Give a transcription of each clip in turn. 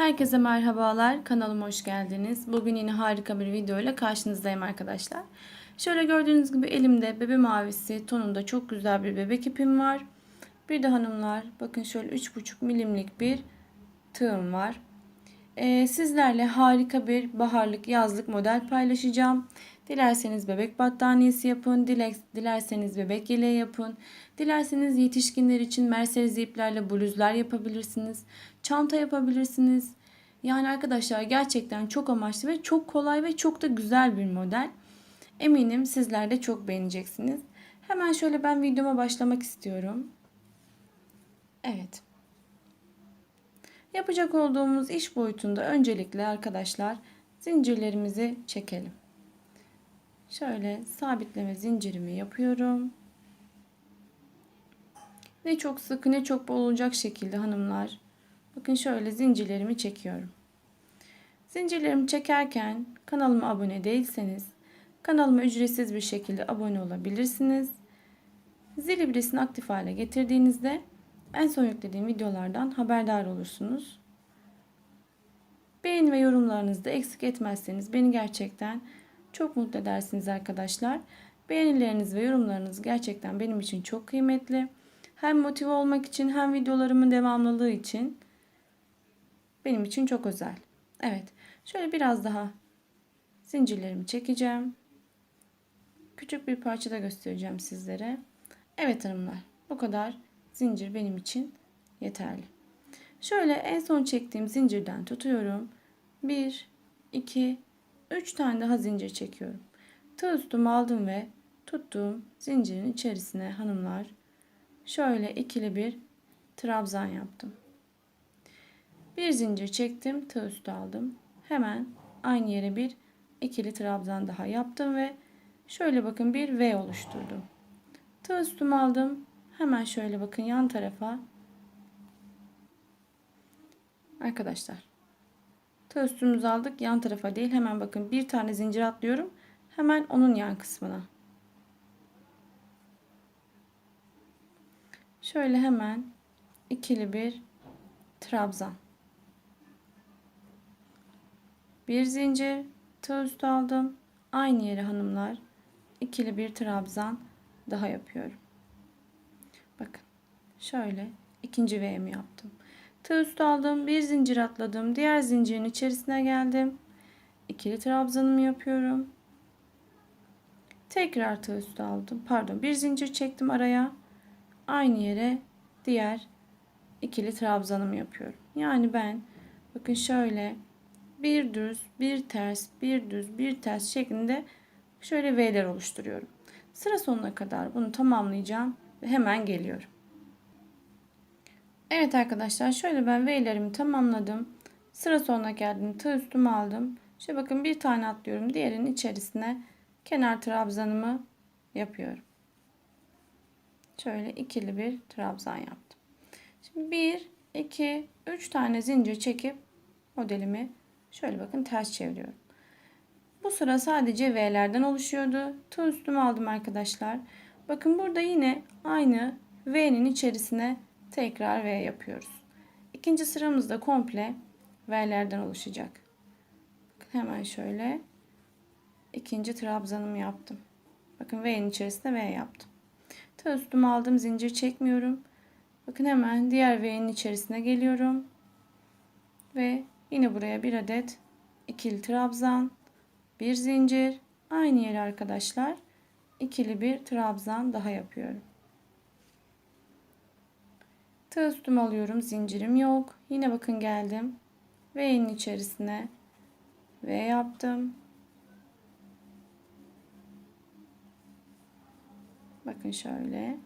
Herkese merhabalar. Kanalıma hoş geldiniz. Bugün yine harika bir video ile karşınızdayım arkadaşlar. Şöyle gördüğünüz gibi elimde bebe mavisi tonunda çok güzel bir bebek ipim var. Bir de hanımlar bakın şöyle 3,5 milimlik bir tığım var. Ee, sizlerle harika bir baharlık yazlık model paylaşacağım. Dilerseniz bebek battaniyesi yapın, dile- dilerseniz bebek yeleği yapın, dilerseniz yetişkinler için Mercedes iplerle bluzlar yapabilirsiniz, çanta yapabilirsiniz. Yani arkadaşlar gerçekten çok amaçlı ve çok kolay ve çok da güzel bir model. Eminim sizler de çok beğeneceksiniz. Hemen şöyle ben videoma başlamak istiyorum. Evet. Yapacak olduğumuz iş boyutunda öncelikle arkadaşlar zincirlerimizi çekelim. Şöyle sabitleme zincirimi yapıyorum. Ne çok sık ne çok bol olacak şekilde hanımlar. Bakın şöyle zincirlerimi çekiyorum. Zincirlerimi çekerken kanalıma abone değilseniz kanalıma ücretsiz bir şekilde abone olabilirsiniz. Zil ibresini aktif hale getirdiğinizde en son yüklediğim videolardan haberdar olursunuz. Beğeni ve yorumlarınızı da eksik etmezseniz beni gerçekten çok mutlu edersiniz arkadaşlar. Beğenileriniz ve yorumlarınız gerçekten benim için çok kıymetli. Hem motive olmak için hem videolarımın devamlılığı için benim için çok özel. Evet. Şöyle biraz daha zincirlerimi çekeceğim. Küçük bir parça da göstereceğim sizlere. Evet hanımlar. Bu kadar zincir benim için yeterli. Şöyle en son çektiğim zincirden tutuyorum. 1 2 3 tane daha zincir çekiyorum. Tığ üstümü aldım ve tuttuğum zincirin içerisine hanımlar şöyle ikili bir trabzan yaptım. Bir zincir çektim, tığ üstü aldım. Hemen aynı yere bir ikili trabzan daha yaptım ve şöyle bakın bir V oluşturdum. Tığ üstümü aldım. Hemen şöyle bakın yan tarafa Arkadaşlar tığ aldık. Yan tarafa değil hemen bakın. Bir tane zincir atlıyorum. Hemen onun yan kısmına. Şöyle hemen ikili bir trabzan. Bir zincir tığ aldım. Aynı yere hanımlar ikili bir trabzan daha yapıyorum. Bakın şöyle ikinci V'mi yaptım Tığ üstü aldım. Bir zincir atladım. Diğer zincirin içerisine geldim. İkili trabzanımı yapıyorum. Tekrar tığ üstü aldım. Pardon bir zincir çektim araya. Aynı yere diğer ikili trabzanımı yapıyorum. Yani ben bakın şöyle bir düz, bir ters, bir düz, bir ters şeklinde şöyle V'ler oluşturuyorum. Sıra sonuna kadar bunu tamamlayacağım ve hemen geliyorum. Evet arkadaşlar şöyle ben V'lerimi tamamladım. Sıra sonuna geldim. Tığ üstümü aldım. Şöyle bakın bir tane atlıyorum. Diğerinin içerisine kenar trabzanımı yapıyorum. Şöyle ikili bir trabzan yaptım. Şimdi 1, 2, 3 tane zincir çekip modelimi şöyle bakın ters çeviriyorum. Bu sıra sadece V'lerden oluşuyordu. Tığ üstümü aldım arkadaşlar. Bakın burada yine aynı V'nin içerisine tekrar V yapıyoruz. İkinci sıramızda komple V'lerden oluşacak. Hemen şöyle ikinci trabzanımı yaptım. Bakın V'nin içerisinde V yaptım. Tığ üstüme aldım zincir çekmiyorum. Bakın hemen diğer V'nin içerisine geliyorum. Ve yine buraya bir adet ikili trabzan, bir zincir, aynı yere arkadaşlar ikili bir trabzan daha yapıyorum. Tığ üstüme alıyorum. Zincirim yok. Yine bakın geldim. V'nin içerisine V yaptım. Bakın şöyle.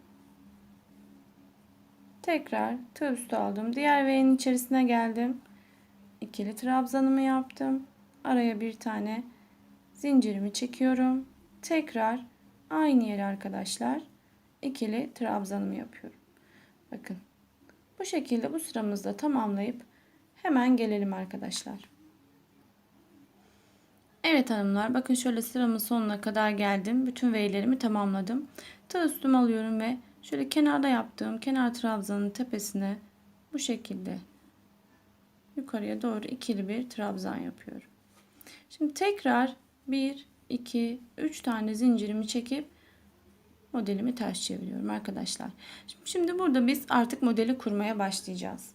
Tekrar tığ üstü aldım. Diğer V'nin içerisine geldim. İkili trabzanımı yaptım. Araya bir tane zincirimi çekiyorum. Tekrar aynı yere arkadaşlar ikili trabzanımı yapıyorum. Bakın bu şekilde bu sıramızda tamamlayıp hemen gelelim arkadaşlar. Evet hanımlar bakın şöyle sıramın sonuna kadar geldim. Bütün V'lerimi tamamladım. Tığ üstüme alıyorum ve şöyle kenarda yaptığım kenar trabzanın tepesine bu şekilde yukarıya doğru ikili bir trabzan yapıyorum. Şimdi tekrar 1 2 3 tane zincirimi çekip modelimi ters çeviriyorum arkadaşlar. Şimdi, burada biz artık modeli kurmaya başlayacağız.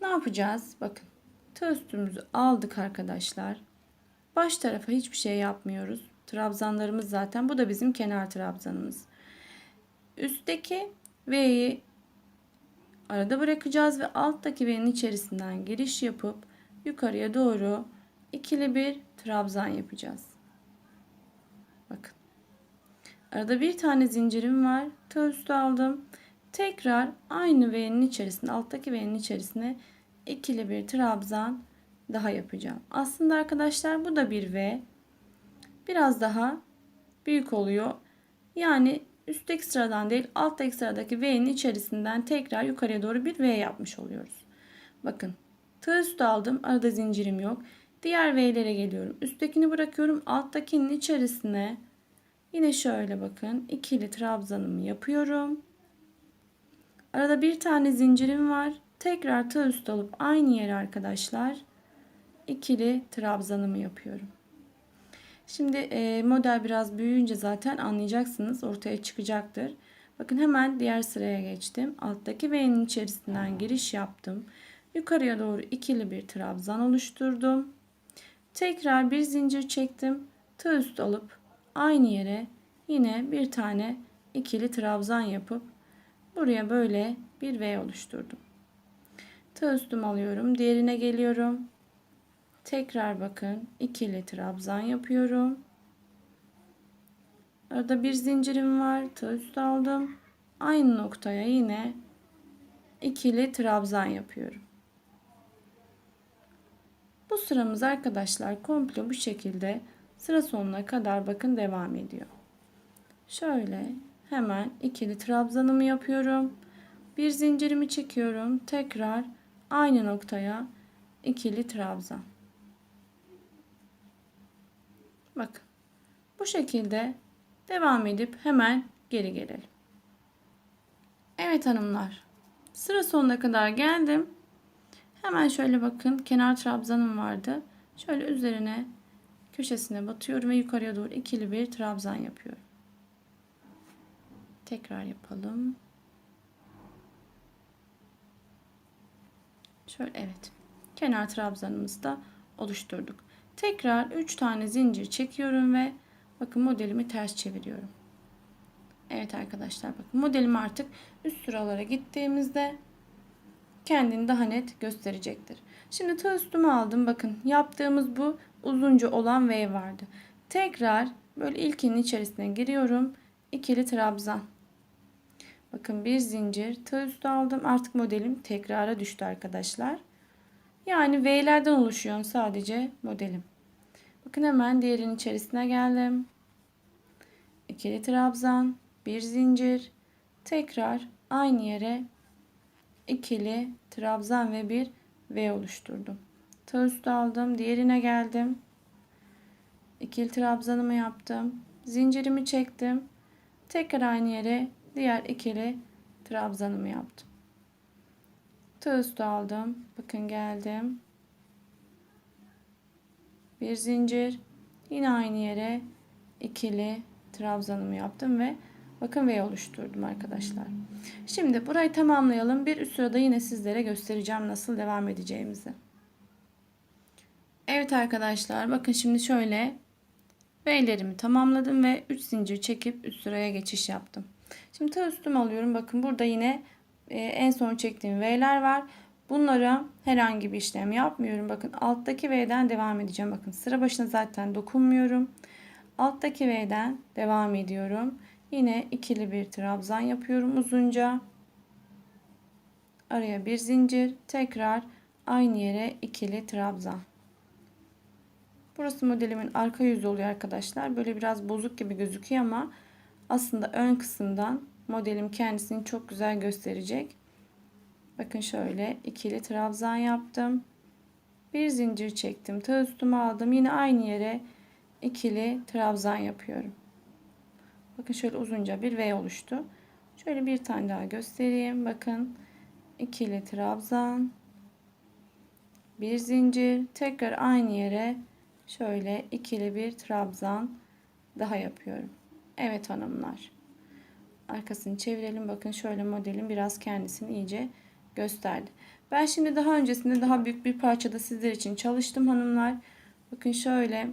Ne yapacağız? Bakın. Tığ aldık arkadaşlar. Baş tarafa hiçbir şey yapmıyoruz. Trabzanlarımız zaten. Bu da bizim kenar trabzanımız. Üstteki V'yi arada bırakacağız ve alttaki V'nin içerisinden giriş yapıp yukarıya doğru ikili bir trabzan yapacağız. Bakın. Arada bir tane zincirim var. Tığ üstü aldım. Tekrar aynı V'nin içerisine, alttaki V'nin içerisine ikili bir trabzan daha yapacağım. Aslında arkadaşlar bu da bir V. Biraz daha büyük oluyor. Yani üstteki sıradan değil alttaki sıradaki V'nin içerisinden tekrar yukarıya doğru bir V yapmış oluyoruz. Bakın tığ üstü aldım. Arada zincirim yok. Diğer V'lere geliyorum. Üsttekini bırakıyorum. Alttakinin içerisine yine şöyle bakın ikili trabzanımı yapıyorum. Arada bir tane zincirim var. Tekrar tığ üstü alıp aynı yere arkadaşlar ikili trabzanımı yapıyorum. Şimdi e, model biraz büyüyünce zaten anlayacaksınız. Ortaya çıkacaktır. Bakın hemen diğer sıraya geçtim. Alttaki V'nin içerisinden giriş yaptım. Yukarıya doğru ikili bir trabzan oluşturdum. Tekrar bir zincir çektim. Tığ üstü alıp aynı yere yine bir tane ikili trabzan yapıp buraya böyle bir V oluşturdum. Tığ üstüm alıyorum. Diğerine geliyorum. Tekrar bakın ikili trabzan yapıyorum. Arada bir zincirim var. Tığ üstü aldım. Aynı noktaya yine ikili trabzan yapıyorum. Bu sıramız arkadaşlar komple bu şekilde sıra sonuna kadar bakın devam ediyor. Şöyle hemen ikili trabzanımı yapıyorum. Bir zincirimi çekiyorum. Tekrar aynı noktaya ikili trabzan. Bakın. Bu şekilde devam edip hemen geri gelelim. Evet hanımlar. Sıra sonuna kadar geldim. Hemen şöyle bakın kenar trabzanım vardı. Şöyle üzerine köşesine batıyorum ve yukarıya doğru ikili bir trabzan yapıyorum. Tekrar yapalım. Şöyle evet. Kenar trabzanımızı da oluşturduk. Tekrar 3 tane zincir çekiyorum ve bakın modelimi ters çeviriyorum. Evet arkadaşlar bakın modelim artık üst sıralara gittiğimizde kendini daha net gösterecektir. Şimdi tığ üstüme aldım. Bakın yaptığımız bu uzunca olan V vardı. Tekrar böyle ilkinin içerisine giriyorum. İkili trabzan. Bakın bir zincir tığ üstü aldım. Artık modelim tekrara düştü arkadaşlar. Yani V'lerden oluşuyor sadece modelim. Bakın hemen diğerinin içerisine geldim. İkili trabzan, bir zincir, tekrar aynı yere ikili trabzan ve bir V oluşturdum. Tığ üstü aldım, diğerine geldim. İkili trabzanımı yaptım. Zincirimi çektim. Tekrar aynı yere diğer ikili trabzanımı yaptım. Tığ üstü aldım. Bakın geldim. Bir zincir. Yine aynı yere ikili trabzanımı yaptım ve bakın V oluşturdum arkadaşlar. Şimdi burayı tamamlayalım. Bir üst sırada yine sizlere göstereceğim nasıl devam edeceğimizi. Evet arkadaşlar bakın şimdi şöyle V'lerimi tamamladım ve 3 zincir çekip üst sıraya geçiş yaptım. Şimdi tığ üstüme alıyorum. Bakın burada yine e, en son çektiğim V'ler var. Bunlara herhangi bir işlem yapmıyorum. Bakın alttaki V'den devam edeceğim. Bakın sıra başına zaten dokunmuyorum. Alttaki V'den devam ediyorum. Yine ikili bir trabzan yapıyorum uzunca. Araya bir zincir. Tekrar aynı yere ikili trabzan. Burası modelimin arka yüzü oluyor arkadaşlar. Böyle biraz bozuk gibi gözüküyor ama aslında ön kısımdan modelim kendisini çok güzel gösterecek. Bakın şöyle ikili trabzan yaptım. Bir zincir çektim. Tığ üstüme aldım. Yine aynı yere ikili trabzan yapıyorum. Bakın şöyle uzunca bir V oluştu. Şöyle bir tane daha göstereyim. Bakın ikili trabzan. bir zincir tekrar aynı yere şöyle ikili bir trabzan daha yapıyorum. Evet hanımlar. Arkasını çevirelim. Bakın şöyle modelin biraz kendisini iyice gösterdi. Ben şimdi daha öncesinde daha büyük bir parçada sizler için çalıştım hanımlar. Bakın şöyle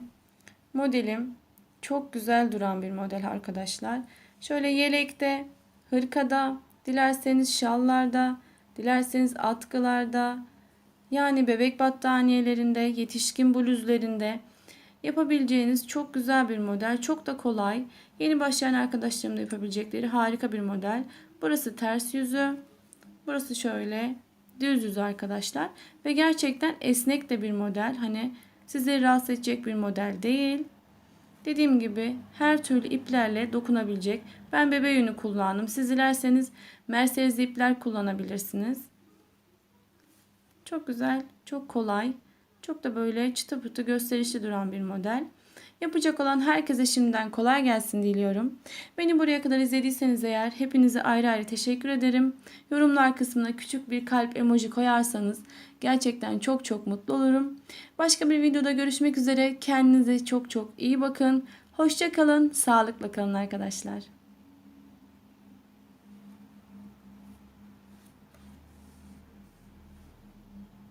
modelim çok güzel duran bir model arkadaşlar. Şöyle yelekte, hırkada, dilerseniz şallarda, dilerseniz atkılarda, yani bebek battaniyelerinde, yetişkin bluzlarında yapabileceğiniz çok güzel bir model. Çok da kolay. Yeni başlayan arkadaşlarım da yapabilecekleri harika bir model. Burası ters yüzü. Burası şöyle düz yüzü arkadaşlar. Ve gerçekten esnek de bir model. Hani sizleri rahatsız edecek bir model değil. Dediğim gibi her türlü iplerle dokunabilecek. Ben bebe yünü kullandım. Siz dilerseniz Mercedes ipler kullanabilirsiniz. Çok güzel, çok kolay, çok da böyle çıtı pıtı gösterişli duran bir model. Yapacak olan herkese şimdiden kolay gelsin diliyorum. Beni buraya kadar izlediyseniz eğer hepinize ayrı ayrı teşekkür ederim. Yorumlar kısmına küçük bir kalp emoji koyarsanız gerçekten çok çok mutlu olurum. Başka bir videoda görüşmek üzere. Kendinize çok çok iyi bakın. Hoşça kalın, sağlıkla kalın arkadaşlar.